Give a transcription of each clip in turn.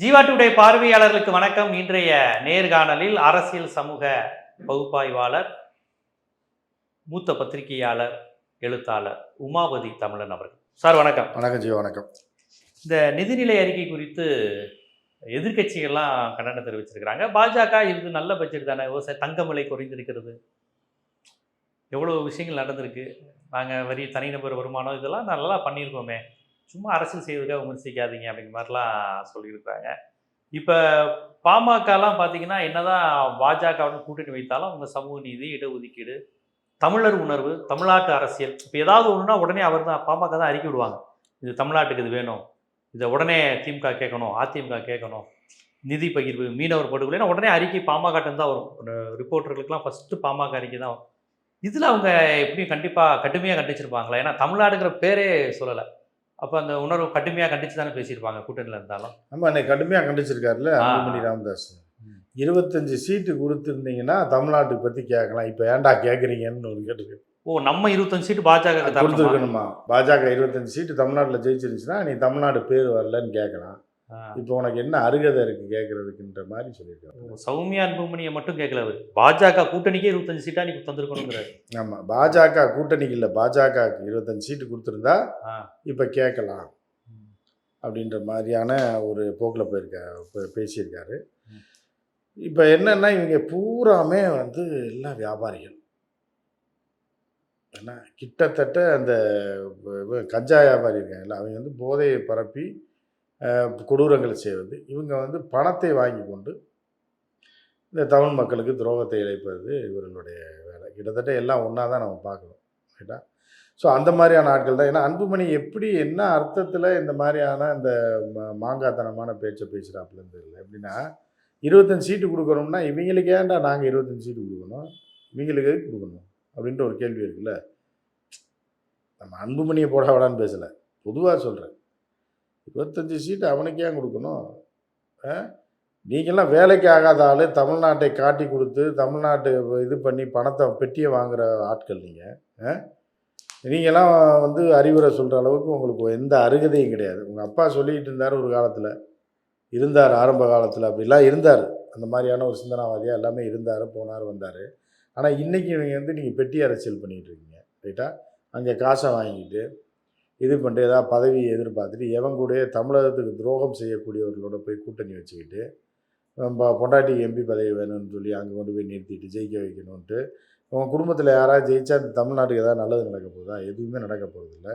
ஜீவாட்டுடைய பார்வையாளர்களுக்கு வணக்கம். இன்றைய நேர்காணலில் அரசியல் சமூக பகுப்பாய்வாளர் மூத்த பத்திரிகையாளர் எழுத்தாளர் உமாபதி தமிழன் அவர்கள். சார் வணக்கம். வணக்கம் ஜி வணக்கம். இந்த நிதிநிலை அறிக்கை குறித்து எதிர்க்கட்சிகள்லாம் கண்டனம் தெரிவிச்சிருக்கிறாங்க. பாஜக இது நல்ல பட்ஜெட் தானே விவசாய தங்க விலை குறைந்திருக்கிறது. எவ்வளோ விஷயங்கள் நடந்திருக்கு. நாங்கள் வரி தனிநபர் வருமானம் இதெல்லாம் நல்லா பண்ணியிருக்கோமே. சும்மா அரசியல் செய்வதற்காக விமர்சிக்காதீங்க அப்படிங்கிற மாதிரிலாம் சொல்லியிருக்காங்க இப்போ பாமகலாம் பார்த்தீங்கன்னா என்னதான் பாஜகவுடன் கூட்டணி வைத்தாலும் அவங்க சமூக நீதி இடஒதுக்கீடு தமிழர் உணர்வு தமிழ்நாட்டு அரசியல். இப்போ ஏதாவது ஒன்றுனா உடனே அவர் தான் பாமக தான் அறிக்கை விடுவாங்க. இது தமிழ்நாட்டுக்கு இது வேணும். இதை உடனே திமுக கேட்கணும் அதிமுக கேட்கணும். நிதி பகிர்வு மீனவர் படுகொலைன்னா உடனே அறிக்கை பாமகட்டம் தான் வரும். ரிப்போர்ட்டர்களுக்கெல்லாம் ஃபஸ்ட்டு பாமக அறிக்கை தான் வரும். இதில் அவங்க எப்படியும் கண்டிப்பாக கடுமையாக கண்டிச்சிருப்பாங்களா? ஏன்னா தமிழ்நாடுங்கிற பேரே சொல்லலை. அப்போ அந்த உணர்வு கடுமையாக கண்டிச்சு தானே பேசியிருப்பாங்க கூட்டணியில் இருந்தாலும் நம்ம அன்னைக்கு கடுமையாக கண்டிச்சிருக்காருல்ல. அன்புமணி ராமதாஸ். இருபத்தஞ்சு சீட்டு கொடுத்துருந்தீங்கன்னா தமிழ்நாட்டுக்கு பற்றி கேட்கலாம் இப்போ ஏன்டா கேட்குறீங்கன்னு ஒரு கேட்டு ஓ நம்ம இருபத்தஞ்சு சீட்டு பாஜக? கொடுத்துருக்கணுமா பாஜக இருபத்தஞ்சு சீட்டு தமிழ்நாட்டில் ஜெயிச்சிருந்துச்சுன்னா நீ தமிழ்நாடு பேர் வரலன்னு கேட்கலாம். இப்போ உனக்கு என்ன அருகதை இருக்கு கேட்கறதுக்குன்ற மாதிரி சொல்லியிருக்காரு. சௌமியா அன்புமணியை மட்டும் கேட்கல அவர். பாஜக கூட்டணிக்கே இருபத்தஞ்சு சீட்டா நீ தந்திருக்கணுங்கிறாரு. ஆமாம் பாஜக கூட்டணிக்கு இல்லை பாஜகவுக்கு இருபத்தஞ்சு சீட்டு கொடுத்துருந்தா. இப்போ கேட்கலாம் அப்படின்ற மாதிரியான ஒரு போக்கில் போயிருக்கா பேசியிருக்காரு. இப்போ என்னன்னா இவங்க பூராமே வந்து எல்லாம் வியாபாரிகள். என்ன கிட்டத்தட்ட அந்த கஞ்சா வியாபாரி இருக்காங்கல்ல அவங்க வந்து போதையை பரப்பி கொடூரங்களை செய்வது. இவங்க வந்து பணத்தை வாங்கி கொண்டு இந்த தமிழ் மக்களுக்கு துரோகத்தை இழைப்பது இவர்களுடைய வேலை. கிட்டத்தட்ட எல்லாம் ஒன்றா தான் நம்ம பார்க்குறோம் ரைட்டா? ஸோ அந்த மாதிரியான ஆட்கள் தான். ஏன்னா அன்புமணி எப்படி என்ன அர்த்தத்தில் இந்த மாதிரியான இந்த ம- மாங்காத்தனமான பேச்சை பேசுகிறாப்புலன்னு தெரியல எப்படின்னா இருபத்தஞ்சு சீட்டு கொடுக்கணும்னா இவங்களுக்கு ஏன்டா நாங்கள் இருபத்தஞ்சு சீட்டு கொடுக்கணும்? இவங்களுக்கு எதுக்கு கொடுக்கணும்? அப்படின்ற ஒரு கேள்வி இருக்குல்ல. நம்ம அன்புமணியை போட விடான்னு பேசலை. பொதுவாக சொல்கிறேன் இருபத்தஞ்சு சீட்டு அவனுக்கு ஏன் கொடுக்கணும்? ஆ? நீங்கள்லாம் வேலைக்கு ஆகாத ஆள் தமிழ்நாட்டை காட்டி கொடுத்து தமிழ்நாட்டு இது பண்ணி பணத்தை பெட்டியை வாங்குகிற ஆட்கள் நீங்கள் நீங்களாம் வந்து அறிவுரை சொல்கிற அளவுக்கு உங்களுக்கு எந்த அருகதையும் கிடையாது. உங்கள் அப்பா சொல்லிக்கிட்டு இருந்தார் ஒரு காலத்தில். இருந்தார் ஆரம்ப காலத்தில் அப்படிலாம் இருந்தார். அந்த மாதிரியான ஒரு சிந்தனாவாதியாக எல்லாமே இருந்தார் போனார் வந்தார். ஆனால் இன்றைக்கி இவங்க வந்து நீங்கள் பெட்டி அரசியல் பண்ணிகிட்டு இருக்கீங்க ரைட்டா? அங்கே காசை வாங்கிட்டு இது பண்ணிட்டு ஏதாவது பதவியை எதிர்பார்த்துட்டு எவன் கூட தமிழகத்துக்கு துரோகம் செய்யக்கூடியவர்களோட போய் கூட்டணி வச்சுக்கிட்டு நம்ம பொண்டாட்டி எம்பி பதவி வேணும்னு சொல்லி அங்கே கொண்டு போய் நிறுத்திட்டு ஜெயிக்க வைக்கணுன்ட்டு உங்கள் குடும்பத்தில் யாராவது ஜெயிச்சா தமிழ்நாட்டுக்கு ஏதாவது நல்லது நடக்க போகுதா? எதுவுமே நடக்க போகிறதில்ல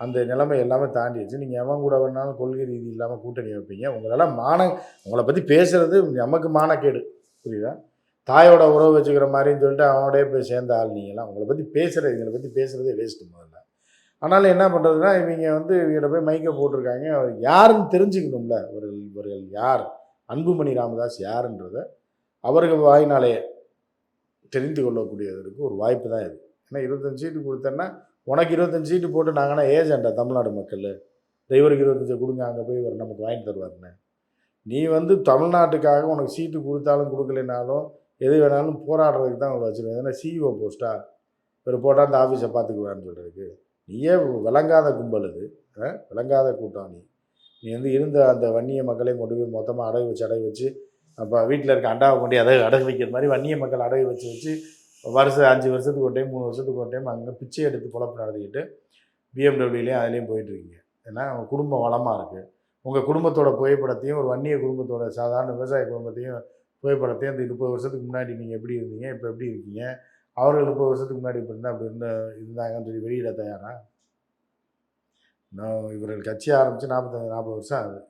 அந்த நிலைமை எல்லாமே தாண்டி வச்சு நீங்கள் எவன் கூட வேணாலும் கொள்கை ரீதி இல்லாமல் கூட்டணி வைப்பீங்க. உங்களெல்லாம் மான உங்களை பற்றி பேசுகிறது நமக்கு மானக்கேடு. புரியுதா? தாயோட உறவு வச்சுக்கிற மாதிரின்னு சொல்லிட்டு அவனோடய போய் சேர்ந்த ஆள் நீங்களாம் உங்களை பற்றி பேசுகிறது எங்களை பற்றி பேசுகிறதே வேஸ்ட்டு முதல்ல. ஆனாலும் என்ன பண்ணுறதுன்னா இவங்க வந்து இவங்கிட்ட போய் மைக்கை போட்டிருக்காங்க. அவர் யாருன்னு தெரிஞ்சுக்கணும்ல? இவர்கள் இவர்கள் யார்? அன்புமணி ராமதாஸ் யாருன்றத அவர்கள் வாயினாலே தெரிந்து கொள்ளக்கூடியதற்கு ஒரு வாய்ப்பு தான் இது. ஏன்னா இருபத்தஞ்சு சீட்டு கொடுத்தேன்னா உனக்கு இருபத்தஞ்சு சீட்டு போட்டு நாங்கன்னா ஏஜெண்டா தமிழ்நாடு மக்கள்? டிரைவருக்கு இருபத்தஞ்சு கொடுங்க அங்கே போய் இவர் நமக்கு வாங்கி தருவாருன்னு. நீ வந்து தமிழ்நாட்டுக்காக உனக்கு சீட்டு கொடுத்தாலும் கொடுக்கலைனாலும் எது வேணாலும் போராடுறதுக்கு தான் உங்களை வச்சுருக்கேன். ஏன்னா சிஇஓ போஸ்ட்டாக இவர் போட்டால் அந்த ஆஃபீஸை பார்த்துக்குவான்னு சொல்கிறதுக்கு நீயே விளங்காத கும்பல் இது விளங்காத கூட்டம் நீ நீ வந்து இருந்த அந்த வன்னிய மக்களையும் கொண்டு போய் மொத்தமாக அடகு வச்சு அடகு வச்சு அப்போ வீட்டில் இருக்க அண்டாவை கொண்டு அடகு அடகு வைக்கிற மாதிரி வன்னிய மக்கள் அடகு வச்சு வச்சு வருஷம் அஞ்சு வருஷத்துக்கு ஒரு டைம் மூணு வருஷத்துக்கு ஒரு டைம் அங்கே பிச்சை எடுத்து பொழப்பு நடத்திக்கிட்டு பிஎம்டபிள்யூலேயும் அதுலேயும் போயிட்டுருக்கீங்க. ஏன்னா உங்கள் குடும்பம் வளமாக இருக்குது உங்கள் குடும்பத்தோட புகைப்படத்தையும் ஒரு வன்னிய குடும்பத்தோட சாதாரண விவசாய குடும்பத்தையும் புகைப்படத்தையும் அந்த முப்பது வருஷத்துக்கு முன்னாடி நீங்கள் எப்படி இருந்தீங்க இப்போ எப்படி இருக்கீங்க அவர்கள் முப்பது வருஷத்துக்கு முன்னாடி இப்படி இருந்தால் அப்படி இருந்த இருந்தாங்கன்னு சொல்லி வெளியிட தயாரா? நான் இவர்கள் கட்சி ஆரம்பித்து நாற்பத்தஞ்சு நாற்பது வருஷம் ஆகுது.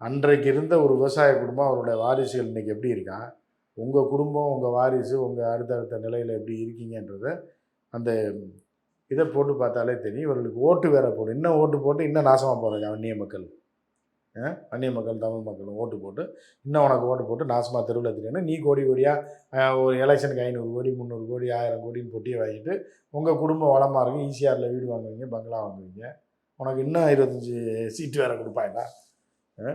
அன்றைக்கு இருந்த ஒரு விவசாய குடும்பம் அவருடைய வாரிசுகள் இன்றைக்கி எப்படி இருக்கான் உங்கள் குடும்பம் உங்கள் வாரிசு உங்கள் அடுத்தடுத்த நிலையில் எப்படி இருக்கீங்கன்றத அந்த இதை போட்டு பார்த்தாலே தெரியும். இவர்களுக்கு ஓட்டு வேற போடும் இன்னும் ஓட்டு போட்டு இன்னும் நாசமாக போகிறாங்க அந்நிய மக்கள். அந்நிய மக்கள் தமிழ் மக்கள் ஓட்டு போட்டு இன்னும் உனக்கு ஓட்டு போட்டு நாசமாக தெருவில் தெரியணும் நீ கோடி கோடியாக ஒரு எலெக்ஷனுக்கு ஐநூறு கோடி முந்நூறு கோடி ஆயிரம் கோடின்னு பொட்டியை வாங்கிட்டு உங்கள் குடும்பம் வளமாக இருக்கும் ஈசிஆரில் வீடு வாங்குவீங்க பங்களா வாங்குவீங்க. உனக்கு இன்னும் இருபத்தஞ்சி சீட்டு வேறு கொடுப்பாங்களா? ஆ?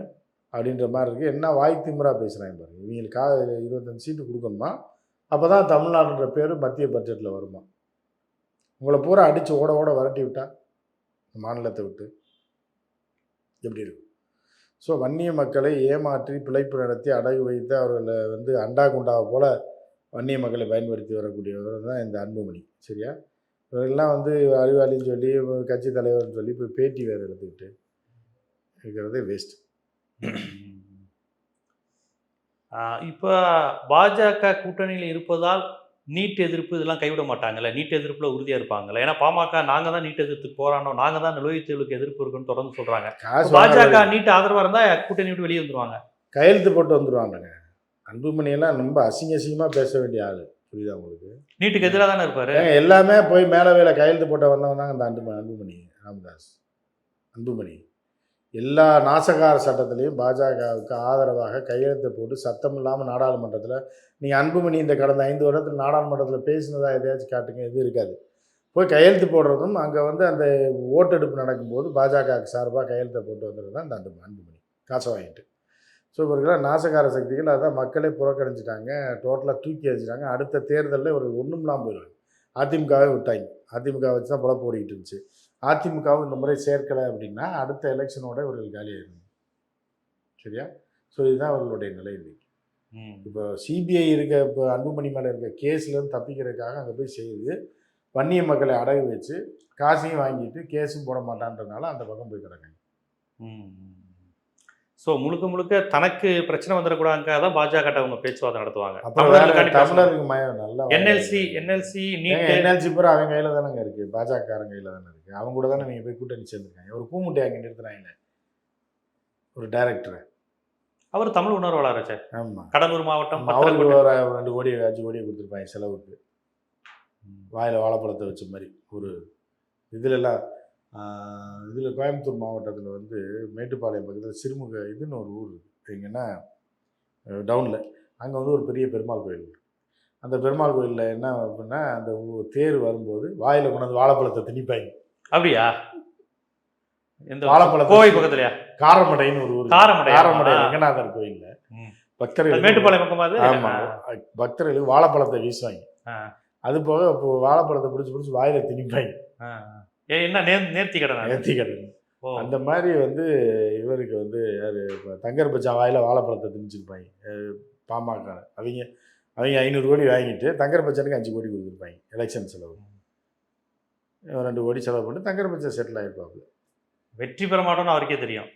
அப்படின்ற மாதிரி இருக்குது என்ன வாய் திமுறாக பேசுகிறாங்க பாருங்க. இவங்களுக்கா இருபத்தஞ்சி சீட்டு கொடுக்கணுமா? அப்போ தான் தமிழ்நாடுன்ற பேர் மத்திய பட்ஜெட்டில் வருமா? உங்களை பூரா அடித்து ஓட ஓட விரட்டி விட்டா மாநிலத்தை விட்டு. எப்படி இருக்கும்? ஸோ வன்னிய மக்களை ஏமாற்றி பிழைப்பு நடத்தி அடகு வைத்து அவர்களை வந்து அண்டா குண்டாவை போல் வன்னிய மக்களை பயன்படுத்தி வரக்கூடியவர் தான் இந்த அன்புமணி. சரியா? இவரெல்லாம் வந்து அறிவாளின்னு சொல்லி கட்சி தலைவர்னு சொல்லி இப்போ பேட்டி வேறு எடுத்துக்கிட்டு இருக்கிறது வேஸ்ட் இப்போ பாஜக கூட்டணியில் இருப்பதால் நீட் எதிர்ப்பு இதெல்லாம் கைவிட மாட்டாங்கல்ல. நீட் எதிர்ப்புல உறுதியா இருப்பாங்கல்ல. ஏன்னா பாமக நாங்க தான் நீட் எதிர்ப்புக்கு போராடணும் நாங்க தான் நுழைவுத் தேர்வுக்கு எதிர்ப்பு இருக்குன்னு தொடர்ந்து சொல்றாங்க. காசு பாஜக நீட் ஆதரவா இருந்தா கூட்டணி விட்டு வெளியே வந்துருவாங்க. கையெழுத்து போட்டு வந்துடுவாங்கங்க அன்புமணியெல்லாம் ரொம்ப அசிங்க அசிங்கமாக பேச வேண்டிய ஆள். புரியுதா உங்களுக்கு? நீட்டுக்கு எதிராக தானே இருப்பாரு? எல்லாமே போய் மேலே வேலை கையெழுத்து போட்ட வந்தவங்க தாங்க இந்த அன்பு அன்புமணி ராமதாஸ். அன்புமணி. எல்லா நாசகார சட்டத்திலையும் பாஜகவுக்கு ஆதரவாக கையெழுத்து போட்டு சத்தம் இல்லாமல் நாடாளுமன்றத்தில் நீங்கள் அன்புமணி இந்த கடந்த ஐந்து வருடத்தில் நாடாளுமன்றத்தில் பேசினதாக எதையாச்சும் காட்டுங்க எதுவும் இருக்காது. போய் கையெழுத்து போடுறதும் அங்கே வந்து அந்த ஓட்டெடுப்பு நடக்கும்போது பாஜகவுக்கு சார்பாக கையெழுத்தை போட்டு வந்தது தான் அந்த அந்த அன்புமணி. காசை வாங்கிட்டு. ஸோ இவர்களாம் நாசகார சக்திகள் அதான் மக்களே புறக்கணிச்சிட்டாங்க டோட்டலாக தூக்கி வச்சுட்டாங்க அடுத்த தேர்தலில் இவர்கள் ஒன்றும் இல்லாமல் போயிடுவாங்க. அதிமுகவே விட்டாங்க. அதிமுக வச்சு தான் புலப்பு ஓடிக்கிட்டு இருந்துச்சு. அதிமுகவும் இந்த முறை சேர்க்கலை அப்படின்னா அடுத்த எலெக்ஷனோட இவர்கள் காலியாயிருங்க சரியா? ஸோ இதுதான் அவர்களுடைய நிலை இன்றைக்கு இப்போ சிபிஐ இருக்க இப்போ அன்புமணி மேலே இருக்க கேஸ்லேருந்து தப்பிக்கிறதுக்காக அங்கே போய் செய்து வன்னிய மக்களை அடகு வச்சு காசையும் வாங்கிட்டு கேஸும் போட மாட்டான்றதுனால அந்த பக்கம் போய் கிடக்காங்க. ஸோ முழுக்க முழுக்க தனக்கு பிரச்சனை வந்துடக்கூடாதுக்காக தான் பாஜக அவங்க பேச்சுவார்த்தை நடத்துவாங்க. தமிழருக்கு மயம் நல்லா என்எல்சி என்எல்சி என்எல்சி பூரா அவங்க கையில் தானேங்க இருக்கு. பாஜகக்காரங்க கையில் தானே இருக்கு. அவங்க கூட தானே நீங்கள் போய் கூட்டணி சேர்ந்துருக்காங்க. ஒரு கூமுட்டை அங்கே நிறுத்துறாங்க ஒரு டைரக்டர். அவர் தமிழ் உணர்வாளராச்சே ஆமாம் கடலூர் மாவட்டம் அவருக்கு. ஒரு ரெண்டு கோடி அஞ்சு கோடி கொடுத்துருப்பாங்க செலவுக்கு. வாயில் வாழைப்பழத்தை வச்ச மாதிரி. ஒரு இதுலலாம் இதில் கோயம்புத்தூர் மாவட்டத்தில் வந்து மேட்டுப்பாளையம் பக்கத்தில் சிறுமுக இதுன்னு ஒரு ஊர் எங்கன்னா டவுனில். அங்கே வந்து ஒரு பெரிய பெருமாள் கோயில். அந்த பெருமாள் கோயிலில் என்ன அப்படின்னா அந்த தேர் வரும்போது வாயில் கொண்டாந்து வாழைப்பழத்தை திணிப்பாங்க. அப்படியா? எந்த வாழைப்பழத்தை கோவை பக்கத்துலயா? காரமடைன்னு ஒரு ஊர். காரமடை, காரமடை. ரங்கநாதர் கோயிலில். பக்தர்கள் மேட்டுப்பாளையம் பக்கமா அது? ஆமா. பக்தர்கள் வாழைப்பழத்தை வீசுவாங்க. அது போக இப்போ வாழைப்பழத்தை பிடிச்சி பிடிச்சி வாயில திணிப்பாங்க. என்ன நேர் நேர்த்தி கடன் நேர்த்தி கடன். அந்த மாதிரி வந்து இவருக்கு வந்து யாரு தங்கர் பச்சான் வாயில வாழைப்பழத்தை திணிச்சிருப்பாங்க. பாமக அவங்க அவங்க ஐநூறு கோடி வாங்கிட்டு தங்கர் பச்சானுக்கு அஞ்சு கோடி கொடுத்துருப்பாங்க. எலெக்ஷன் செலவு. ரெண்டு கோடி செலவு பண்ணி தங்கர் பச்சன் செட்டில் ஆயிருப்பாப்புல. வெற்றி பெற மாட்டோம்னு அவருக்கே தெரியும்.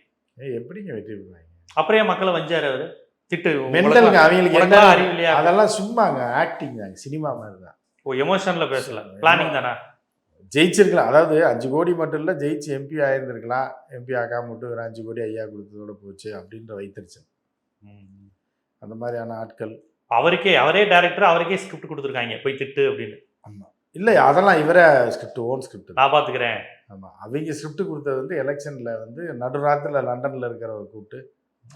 எப்படிங்க வெற்றி பெறுவாங்க? அப்புறம் ஏன் மக்களை வஞ்சாரு அவரு? திட்டு மென்டலுங்க அவங்களுக்கு என்ன அறிவு இல்லையா? அதெல்லாம் சும்மாங்க ஆக்டிங் தாங்க சினிமா மாதிரி தான். ஓ எமோஷன்ல பேசல. பிளானிங் தானே? ஜெயிச்சிருக்கலாம். அதாவது அஞ்சு கோடி மட்டும் இல்லை ஜெயிச்சு எம்பி ஆயிருந்திருக்கலாம். எம்பி ஆக்காம விட்டு ஒரு அஞ்சு கோடி ஐயா கொடுத்ததோட போச்சு அப்படின்ற வைத்தறிச்சல். அந்த மாதிரியான ஆட்கள். அவருக்கே அவரே டைரக்டர் அவருக்கே ஸ்கிரிப்ட் கொடுத்துருக்காங்க. போய் திட்டு அப்படின்னு. இல்லை அதெல்லாம் இவரே ஸ்கிரிப்ட் ஓன் ஸ்கிரிப்ட் நான் பாத்துக்கிறேன். ஆமாம் அவங்க ஸ்கிரிப்ட் கொடுத்தது வந்து எலெக்ஷன்ல வந்து நடுராத்திரில் லண்டனில் இருக்கிறவரை கூப்பிட்டு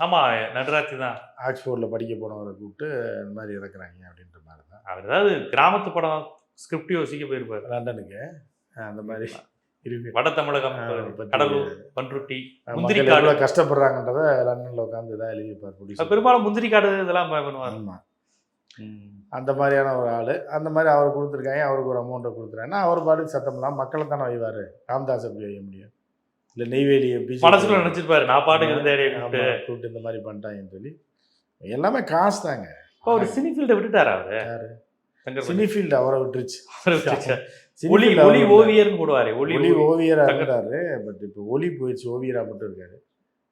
ஆமா நடராஜி தான். ஆக்ஸ்போர்டில் படிக்க போனவரை கூப்பிட்டு இந்த மாதிரி இறக்குறாங்க அப்படின்ற மாதிரி தான். அவர் ஏதாவது கிராமத்து படம் ஸ்கிரிப்ட் யோசிக்க போயிருப்பாரு. லண்டனுக்கு. அந்த மாதிரி இருக்கு. வட தமிழகம் கடலூர் பன்ருட்டி முந்திரி காடு. கஷ்டப்படுறாங்கன்றத லண்டனில் உட்காந்து இதாக எழுதியிருப்பார் பெரும்பாலும் முந்திரி காடு இதெல்லாம் பண்ணுவார். ஆமாம் அந்த மாதிரியான ஒரு ஆள். அந்த மாதிரி அவர் கொடுத்துருக்காங்க அவருக்கு ஒரு அமௌண்ட்டை கொடுத்துறாங்கன்னா அவர் பாட்டுக்கு சத்தம் இல்லாமல் மக்களை தானே வைவார் ராம்தாஸ் எப்படி வைக்க முடியும்? இல்லை நெய்வேலி பிஜேபி மனசுக்குள்ள நினைச்சிருப்பாரு நான் பாட்டுக்கு இருந்த ஏரியா ஆமா, கூப்பிட்டு. இந்த மாதிரி பண்ணிட்டாங்கன்னு சொல்லி. எல்லாமே காசு தாங்க. இப்போ அவர் சினி ஃபீல்ட விட்டுட்டாரா அவரு? யாரு? தங்கர் சினி ஃபீல்டு அவரை விட்டுருச்சு. ஒளி ஒளி. ஓவியர்னு போடுவாரு ஒளி ஒளி ஓவியர். ஓவியரா தங்க- இருந்தாரு பட் இப்போ ஒளி போயிடுச்சு ஓவியரா மட்டும் இருக்காரு.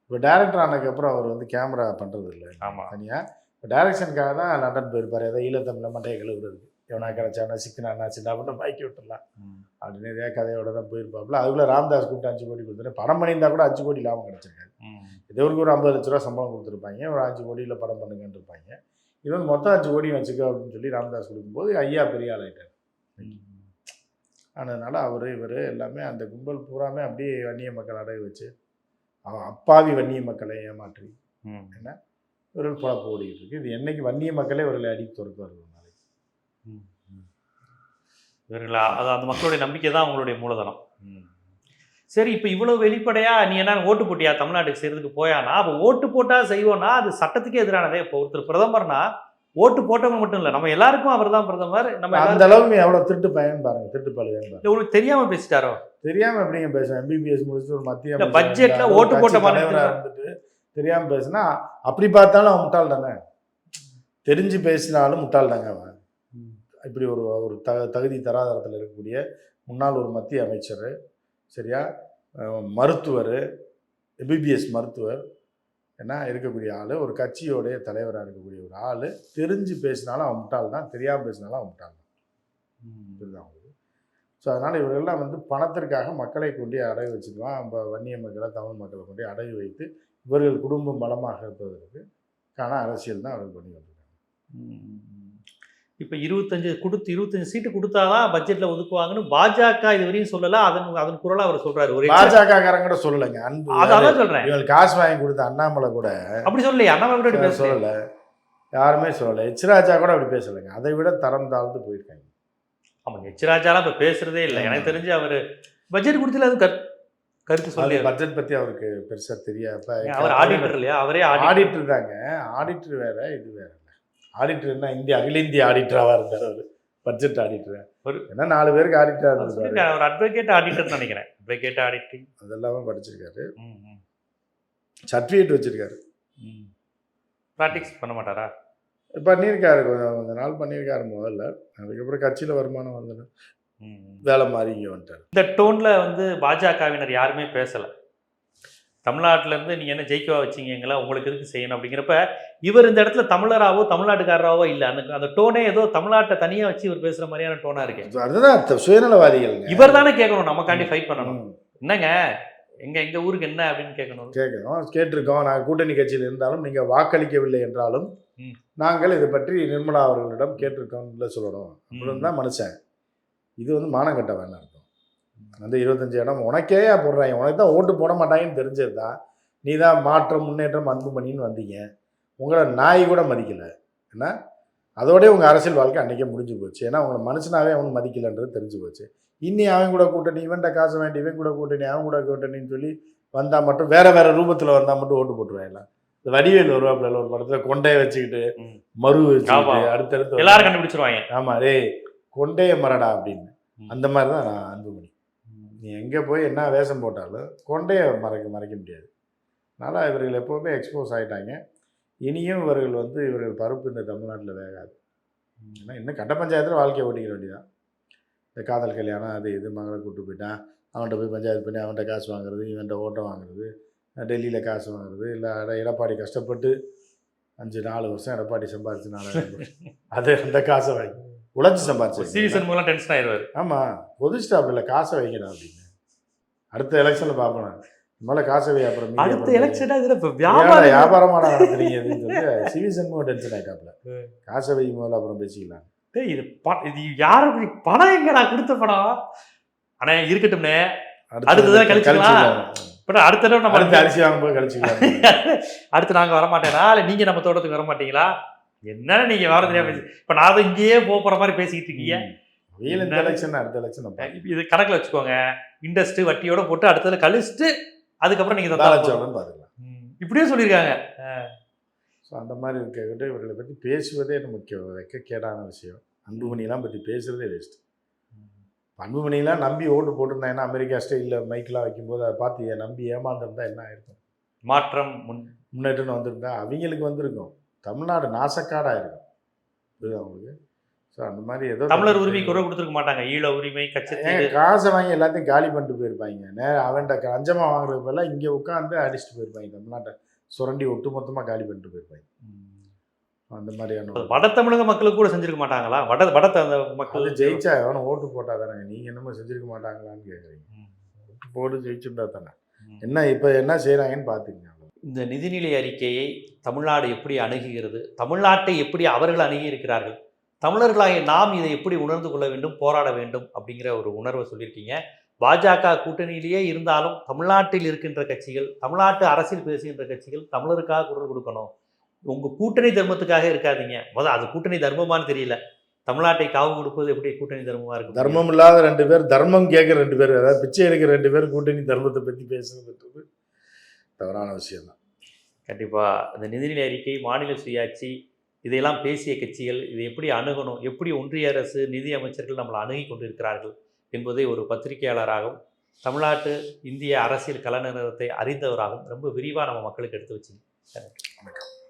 இப்போ டேரக்டர் ஆனதுக்கப்புறம் அவர் வந்து கேமரா பண்றது இல்லை ஆமா. தனியா இப்போ டைரக்ஷனுக்காக தான் லண்டன் போயிருப்பாரு. ஏதோ ஈழத்தமிழில் மண்டையை கழுவுறதுக்கு எவனா கிடைச்சானா சிக்கனா சின்ன மட்டும் பாக்கி விட்டுடலாம் அப்படி நிறைய கதையோட தான் போயிருப்பாப்புல. அதுக்குள்ள ராம்தாஸ் கூப்பிட்டு அஞ்சு கோடி கொடுத்துரு படம் பண்ணியிருந்தா கூட அஞ்சு கோடி லாபம் கிடைச்சிருக்காரு ம். இதவருக்கு ஒரு ஐம்பது லட்ச ரூபா சம்பளம் கொடுத்துருப்பாங்க. ஒரு அஞ்சு கோடியில் படம் பண்ணுங்கன்னு இருப்பாங்க இது வந்து மொத்தம் அஞ்சு கோடி வச்சுக்கோ அப்படின்னு சொல்லி ராமதாஸ் கொடுக்கும்போது ஐயா பெரிய ஆளாயிட்டார் அதனால அவர் இவர் எல்லாமே அந்த கும்பல் பூராமே அப்படியே வன்னிய மக்கள் அடகு வச்சு அவன் அப்பாவி வன்னிய மக்களை ஏமாற்றி ம். இவர்கள் பொழப்பு ஓடிக்கிட்டு இருக்கு இது என்னைக்கு வன்னிய மக்களே இவர்களை அடி துரத்துவார் ஒரு நாளைக்கு. இவர்களா அது அந்த மக்களுடைய நம்பிக்கை தான் அவங்களுடைய மூலதனம். சரி இப்போ இவ்வளவு வெளிப்படையா நீ என்ன ஓட்டு போட்டியா? தமிழ்நாட்டுக்கு செய்யறதுக்கு போயானா? அப்போ ஓட்டு போட்டா செய்வோம்னா அது சட்டத்துக்கே எதிரானதே. இப்போ ஒருத்தர் பிரதமர்னா ஓட்டு போட்டவங்க மட்டும் இல்லை நம்ம எல்லாருக்கும் அவர் தான் பிரதமர். நம்ம அந்த அளவுக்கு எவ்வளோ திருட்டு பையன் பாருங்க திருட்டு இல்ல, உங்களுக்கு தெரியாம பேசிட்டாரோ? தெரியாம எப்படிங்க பேசுவேன்? எம்பிபிஎஸ் முடிச்சுட்டு ஒரு மத்திய இருந்தாரு, ஓட்டு ஒரு போட்ட மாதிரி. இருந்துட்டு தெரியாமல் பேசுனா அப்படி பார்த்தாலும் அவன் முட்டாள் தானே? தெரிஞ்சு பேசினாலும் முட்டாள் தாங்க அவன்? இப்படி ஒரு ஒரு த தகுதி தராதரத்தில் இருக்கக்கூடிய முன்னாள் ஒரு மத்திய அமைச்சர் சரியா? மருத்துவர் எம்பிபிஎஸ் மருத்துவர் என்ன? இருக்கக்கூடிய ஆள் ஒரு கட்சியோடைய தலைவராக இருக்கக்கூடிய ஒரு ஆள் தெரிஞ்சு பேசினாலும் அவன் முட்டாள் தான் தெரியாமல் பேசினாலும் அவன் முட்டாள் தான். உங்களுக்கு? ஸோ அதனால் இவர்கள்லாம் வந்து பணத்திற்காக மக்களை கொண்டு அடகு வச்சுக்குவான் நம்ம வன்னிய மக்களை தமிழ் மக்களை கொண்டு அடகு வைத்து இவர்கள் குடும்பம் பலமாக இருப்பதற்கு காண அரசியல் தான் அவர்கள் பண்ணி வந்திருக்காங்க இப்போ இருபத்தஞ்சு கொடுத்து இருபத்தஞ்சு சீட்டு கொடுத்தாதான் பட்ஜெட்ல ஒதுக்குவாங்கன்னு பாஜக இது வரையும் சொல்லல. அதன் அதன் குரலா அவர் சொல்றாரு. ஒரு பாஜக காரங்க கூட சொல்லலைங்க. அன்பு அதான் சொல்றேன். இவங்களுக்கு காசு வாங்கி கொடுத்த அண்ணாமலை கூட அப்படி சொல்லலையே. அண்ணாமலை கூட பேசல சொல்லலை. யாருமே சொல்லலை. எச்ராஜா கூட அப்படி பேசலைங்க. அதை விட தரம் தாழ்ந்து போயிருக்காங்க. ஆமாங்க எச்ராஜாலாம் இப்ப பேசுறதே இல்லை. எனக்கு தெரிஞ்சு அவரு பட்ஜெட் கொடுத்துல அது கரு- கருத்து சொல்லி பட்ஜெட் பற்றி அவருக்கு பெருசாக தெரியாது. அவர் ஆடிட்டர் இல்லையா? அவரே ஆடிட்டர் தாங்க. ஆடிட்டர் வேற இது வேற. ஆடிட்டர் என்ன? இந்திய அகில இந்திய ஆடிட்டராக இருந்தார் அவர். பட்ஜெட் ஆடிட்டர் ஒரு- ஏன்னா நாலு பேருக்கு ஆடிட்டராக சொல்லியிருக்காரு, அவர். அட்வொகேட் ஆடிட்டர் நினைக்கிறேன். அட்வொகேட் ஆடிட்டிங் அதெல்லாமே படிச்சிருக்காரு. சர்டிஃபிகேட் வச்சிருக்காரு. ப்ராக்டிக்ஸ் பண்ண மாட்டாரா? பண்ணியிருக்காரு. கொஞ்சம் கொஞ்ச நாள் பண்ணியிருக்காரு முதல்ல. அதுக்கப்புறம் கட்சியில் வருமானம் வந்தது. வேலை மாறி இங்கே வந்துட்டார். இந்த டோன்ல வந்து பாஜகவினர் யாருமே பேசல. தமிழ்நாட்டுல இருந்து நீங்க என்ன ஜெயிக்கவா வச்சீங்களா உங்களுக்கு எதுக்கு செய்யணும் அப்படிங்கிறப்ப இவர் இந்த இடத்துல தமிழராவோ தமிழ்நாட்டுக்காரராவோ இல்ல. அந்த அந்த டோனே ஏதோ தமிழ்நாட்டை தனியா வச்சு இவர் பேசுற மாதிரியான டோனா இருக்கு. அதுதான் சுயநலவாதிகள்ங்க. இவர் தானே கேட்கணும் நமக்காண்டி ஃபைட் பண்ணணும். என்னங்க? எங்க எங்க ஊருக்கு என்ன அப்படின்னு கேட்கணும் கேட்குறோம் கேட்டிருக்கோம். நாங்கள் கூட்டணி கட்சியில் இருந்தாலும் நீங்கள் வாக்களிக்கவில்லை என்றாலும். நாங்கள் இதை பற்றி நிர்மலா அவர்களிடம் கேட்டிருக்கோம்ல சொல்லணும். அப்படின்னு தான் மனுஷன் இது வந்து மானம் கட்ட வேணாம் அர்த்தம். அந்த இருபத்தஞ்சு இடம் உனக்கே போடுறாங்க உனக்கு தான் ஓட்டு போட மாட்டாங்கன்னு தெரிஞ்சது தான் நீ தான் மாற்றம் முன்னேற்றம் அன்பு பண்ணின்னு வந்தீங்க. உங்களை நாய் கூட மதிக்கலை. என்ன? அதோடய உங்கள் அரசியல் வாழ்க்கை அன்றைக்கே முடிஞ்சு போச்சு. ஏன்னா உங்களை மனுஷனாவே அவனுக்கு மதிக்கலைன்றது தெரிஞ்சு போச்சு. இன்னி அவன் கூட கூட்டணி இவன்கிட்ட காசு வேண்டி இவன் கூட கூட்டணி அவன் கூட கூட்டணின்னு சொல்லி வந்தால் மட்டும் வேற வேற ரூபத்தில் வந்தால் மட்டும் ஓட்டு போட்டுருவாங்க இந்த வடிவேல் வருவாப்புல ஒரு படத்தில் கொண்டையை வச்சுக்கிட்டு. மறு. வச்சுக்கிட்டு அடுத்தடுத்து எல்லாரும் கண்டுபிடிச்சிருவாங்க. ஆமா டேய் கொண்டைய மரடா அப்படின்னு. அந்த மாதிரி தான் நான் அன்புமணி நீ எங்கே போய் என்ன வேஷம் போட்டாலும் கொண்டைய மறைக்க மறைக்க முடியாது. அதனால் இவர்கள் எப்போவுமே எக்ஸ்போஸ் ஆகிட்டாங்க இனியும் இவர்கள் வந்து இவர்கள் பருப்பு இந்த தமிழ்நாட்டில் வேகாது. ஏன்னா இன்னும் கட்ட பஞ்சாயத்தில் வாழ்க்கையை ஓட்டிக்கிற வேண்டியதான் இந்த காதல் கல்யாணம் அது இது மகளை கூப்பிட்டு போயிட்டான். அவன்கிட்ட போய் பஞ்சாயத்து பண்ணி அவன்கிட்ட காசு வாங்குறது இவன்கிட்ட ஓட்டம் வாங்குறது டெல்லியில் காசு வாங்குறது இல்லை எடப்பாடி கஷ்டப்பட்டு அஞ்சு நாலு வருஷம் எடப்பாடி சம்பாரிச்சு நாலாயிரம் ரூபாய். அது அந்த காசை வாங்கி. உழைச்சி சம்பாரிச்சு சீரியஸ் மூலம் டென்ஷன் ஆயிடுவாரு. ஆமாம் பொது ஸ்டாப்ல காசை வைக்கடா அப்படின்னு. அடுத்த எலெக்ஷனில் பார்ப்போம். நான் முதல்ல காசை வை அப்புறம் அடுத்த எலெக்ஷனா இதுல இப்ப வியாபாரம் வியாபாரமான நடத்துறீங்க அப்படின்னு சொல்லி சிவி சண்முகம் டென்ஷன் ஆயிட்டாப்ல ம். காசை வை முதல்ல அப்புறம் பேசிக்கலாம். டேய், இது ப- இது யாருக்கு பணம் எங்கடா கொடுத்த பணம் ஆனா இருக்கட்டும்னே அடுத்ததுதான் கழிச்சுக்கலாம். பட் அடுத்த தடவை நம்ம அடுத்து அரிசி வாங்கும்போது கழிச்சுக்கலாம். அடுத்து நாங்க வர மாட்டேனா இல்ல நீங்க நம்ம தோட்டத்துக்கு வர மாட்டீங்களா என்ன நீங்க வர தெரியாம பேசி இப்ப நான் அதை இங்கேயே போற மாதிரி பேசிக்கிட்டு இருக்கீங்க. இந்த எலெக்ஷன் அடுத்த எலெக்ஷன் இது கணக்குல வச்சுக்கோங்க. இண்டஸ்ட்ரி வட்டியோட போட்டு அடுத்ததுல கழிச்சுட்டு அதுக்கப்புறம் நீங்க பார்த்துக்கலாம். இப்படியே சொல்லியிருக்காங்க. ஸோ அந்த மாதிரி இருக்கக்கிட்ட இவர்களை பற்றி பேசுவதே நமக்கு வெக்கக்கேடான விஷயம். அன்புமணியெல்லாம் பற்றி பேசுறதே வேஸ்ட் அன்புமணியெல்லாம் நம்பி ஓட்டு போட்டிருந்தாங்கன்னா அமெரிக்கா ஸ்டைலில் மைக்கெலாம் வைக்கும்போது அதை பார்த்து நம்பி ஏமாந்துருந்தா என்ன ஆயிருக்கும்? மாற்றம் முன் முன்னேற்றம்னு வந்திருந்தா அவங்களுக்கு வந்திருக்கும். தமிழ்நாடு நாசக்காடாக இருக்கும். புரியுதா உங்களுக்கு? ஸோ அந்த மாதிரி ஏதோ தமிழர் உரிமை குரல் கொடுத்துருக்க மாட்டாங்க. ஈழ உரிமை கச்சத்தீவு காசை வாங்கி எல்லாத்தையும் காலி பண்ணிட்டு போயிருப்பாங்க. நே அவன்கிட்ட அஞ்சமா வாங்குறது பதிலா இங்கே உட்காந்து அடிச்சுட்டு போயிருப்பாங்க. தமிழ்நாட்டை சுரண்டி ஒட்டுமொத்தமாக காலி பண்ணிட்டு போயிருப்பாங்க. அந்த மாதிரியான வட தமிழக மக்களுக்கு கூட செஞ்சிருக்க மாட்டாங்களா? வட வட அந்த மக்கள் ஜெயிச்சா எவனும் ஓட்டு போட்டா தானே? நீங்க என்னமோ செஞ்சிருக்க மாட்டாங்களான்னு கேக்குறீங்க. ம். ஓட்டு போட்டு ஜெயிச்சுட்டா தானே. என்ன இப்போ என்ன செய்றாங்கன்னு பார்த்துங்க இந்த நிதிநிலை அறிக்கையை தமிழ்நாடு எப்படி அணுகுகிறது தமிழ்நாட்டை எப்படி அவர்கள் அணுகி இருக்கிறார்கள் தமிழர்களாகிய நாம் இதை எப்படி உணர்ந்து கொள்ள வேண்டும் போராட வேண்டும் அப்படிங்கிற ஒரு உணர்வை சொல்லியிருக்கீங்க. பாஜக கூட்டணியிலேயே இருந்தாலும் தமிழ்நாட்டில் இருக்கின்ற கட்சிகள் தமிழ்நாட்டு அரசியல் பேசுகின்ற கட்சிகள் தமிழருக்காக குரல் கொடுக்கணும். உங்கள் கூட்டணி தர்மத்துக்காக இருக்காதீங்க. முதல் அது கூட்டணி தர்மமான்னு தெரியல. தமிழ்நாட்டை காவு கொடுப்பது எப்படி கூட்டணி தர்மமாக இருக்கும் தர்மம் இல்லாத ரெண்டு பேர் தர்மம் கேட்குற ரெண்டு பேர் அதாவது பிச்சை எடுக்கிற ரெண்டு பேர் கூட்டணி தர்மத்தை பற்றி பேசுறதுன்றது தவறான விஷயம் தான் கண்டிப்பா. அந்த நிதிநிலை அறிக்கை மாநில சுயாட்சி இதையெல்லாம் பேசிய கட்சிகள் இதை எப்படி அணுகணும் எப்படி ஒன்றிய அரசு நிதி அமைச்சர்கள் நம்மளை அணுகி கொண்டிருக்கிறார்கள் என்பதை ஒரு பத்திரிகையாளராகவும் தமிழ்நாட்டு இந்திய அரசியல் கல நிறுவனத்தை அறிந்தவராகவும் ரொம்ப விரிவாக நம்ம மக்களுக்கு எடுத்து வச்சிங்க